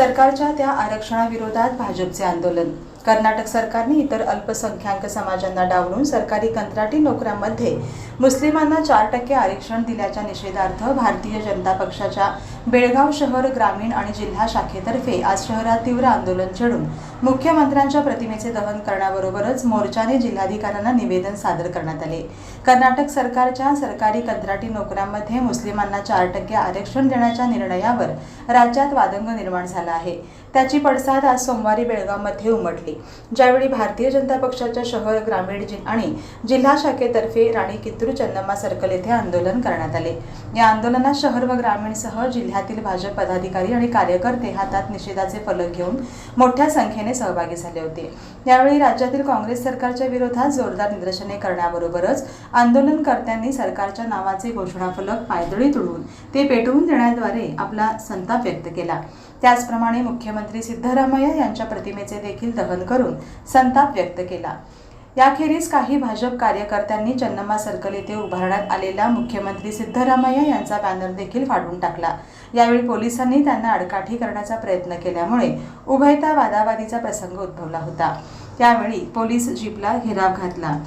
सरकारच्या त्या आरक्षणाविरोधात भाजपचे आंदोलन. कर्नाटक सरकारने इतर अल्पसंख्याक समाजांना डावलून सरकारी कंत्राटी नोकऱ्यांमध्ये मुस्लिमांना चार टक्के आरक्षण दिल्याच्या निषेधार्थ भारतीय जनता पक्षाच्या बेळगाव शहर ग्रामीण आणि जिल्हा शाखेतर्फे आज शहरात तीव्र आंदोलन छेडून मुख्यमंत्र्यांच्या प्रतिमेचे दहन करण्याबरोबरच मोर्चाने जिल्हाधिकाऱ्यांना निवेदन सादर करण्यात आले. कर्नाटक सरकारच्या सरकारी कंत्राटी नोकऱ्यांमध्ये मुस्लिमांना चार टक्के आरक्षण देण्याच्या निर्णयावर राज्यात वादंग निर्माण झाला आहे. त्याची पडसाद आज सोमवारी बेळगावमध्ये उमटली. ज्यावेळी भारतीय जनता पक्षाच्या शहर ग्रामीण आणि जिल्हा शाखेतर्फे राणी कित्तूर चन्नम्मा सर्कल येथे आंदोलन करण्यात आले. या आंदोलनात शहर व ग्रामीणसह जिल्ह्यातील भाजप पदाधिकारी आणि कार्यकर्ते हातात निषेधाचे फलक घेऊन मोठ्या संख्येने सहभागी झाले होते. यावेळी राज्यातील काँग्रेस सरकारच्या विरोधात जोरदार निदर्शने करण्याबरोबरच आंदोलनकर्त्यांनी सरकारच्या नावाचे घोषणाफलक पायदळी तुडवून ते पेटवून देण्याद्वारे आपला संताप व्यक्त केला. त्याचप्रमाणे मुख्यमंत्री सिद्धरामय्या यांच्या प्रतिमेचे देखील दहन करून संताप व्यक्त केला. याखेरीज काही भाजप कार्यकर्त्यांनी चन्नम्मा सर्कल येथे उभारण्यात आलेला मुख्यमंत्री सिद्धरामय्या यांचा बॅनर देखील फाडून टाकला. यावेळी पोलिसांनी त्यांना अडकाठी करण्याचा प्रयत्न केल्यामुळे उभयता वादावादीचा प्रसंग उद्भवला होता. त्यावेळी पोलीस जीपला घेराव घातला.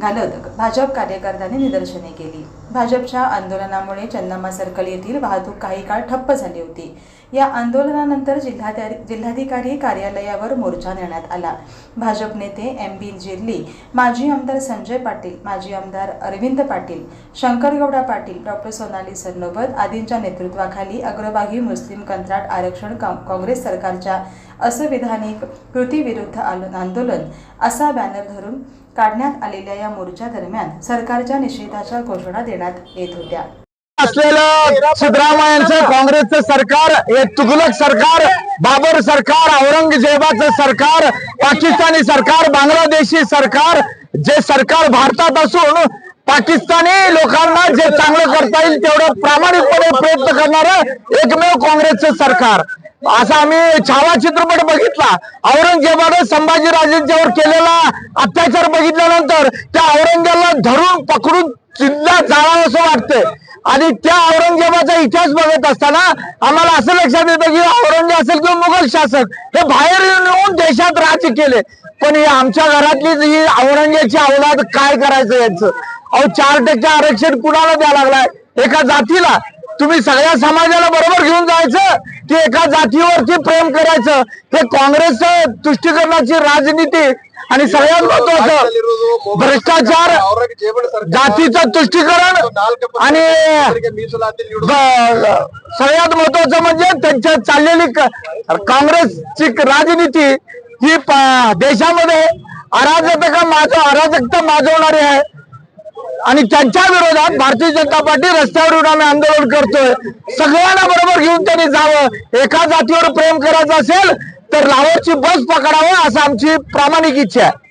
घालत. भाजप कार्यकर्त्यांनी निदर्शने केली. भाजपच्या आंदोलनामुळे चन्नामा सर्कल येथील वाहतूक काही काळ ठप्प झाली होती. या आंदोलनानंतर जिल्हाधिकारी जिल्हाधिकारी कार्यालयावर मोर्चा नेण्यात आला. भाजप नेते एम. बी. जिर्ली माजी आमदार संजय पाटील माजी आमदार अरविंद पाटील शंकरगौडा पाटील डॉक्टर सोनाली सरनोबत आदींच्या नेतृत्वाखाली अग्रभागी मुस्लिम कंत्राट आरक्षण काँग्रेस सरकारच्या असंविधानिक कृतीविरुद्ध आलो- आंदोलन असा बॅनर धरून काढण्यात आलेल्या या मोर्चा दरम्यान सरकारच्या निषेधाच्या घोषणा देण्यात येत होत्या. असलेलं सिद्धरामय्यांचं काँग्रेसचं सरकार हे तुगलक सरकार बाबर सरकार औरंगजेबाचं सरकार पाकिस्तानी सरकार बांगलादेशी सरकार जे सरकार भारतात असून पाकिस्तानी लोकांना जे चांगलं करता येईल तेवढं प्रामाणिकपणे प्रयत्न करणारं एकमेव काँग्रेसचं सरकार. असा आम्ही छावा चित्रपट बघितला. औरंगजेबानं संभाजीराजेंच्यावर केलेला अत्याचार बघितल्यानंतर त्या औरंगजेबाला धरून पकडून चिल्ला जाळावं असं वाटतंय. आणि त्या औरंगजेबाचा इतिहास बघत असताना आम्हाला असं लक्षात येतं की औरंगजेब असेल किंवा मुघल शासक हे बाहेर येऊन देशात राज्य केले. पण ही आमच्या घरातली जी ही औरंगजेबाची अवलाद काय करायचं यांचं? अहो चार टक्के आरक्षण कुणाला द्यायला लागलाय? एका जातीला. तुम्ही सगळ्या समाजाला बरोबर घेऊन जायचं की एका जातीवरती प्रेम करायचं. हे काँग्रेसचं तुष्टीकरणाची राजनीती आणि सगळ्यात महत्वाचं भ्रष्टाचार जातीचं तुष्टीकरण आणि सगळ्यात महत्वाचं म्हणजे त्यांच्या चाललेली काँग्रेसची राजनीती ही देशामध्ये अराजकता माज अराजकता माजवणारी आहे. आणि त्यांच्या विरोधात भारतीय जनता पार्टी रस्त्यावर येऊन आम्ही आंदोलन करतोय. सगळ्यांना बरोबर घेऊन त्यांनी जावं. एका जातीवर प्रेम करायचं असेल तर लाहोरची बस पकडावं असं आमची प्रामाणिक इच्छा आहे.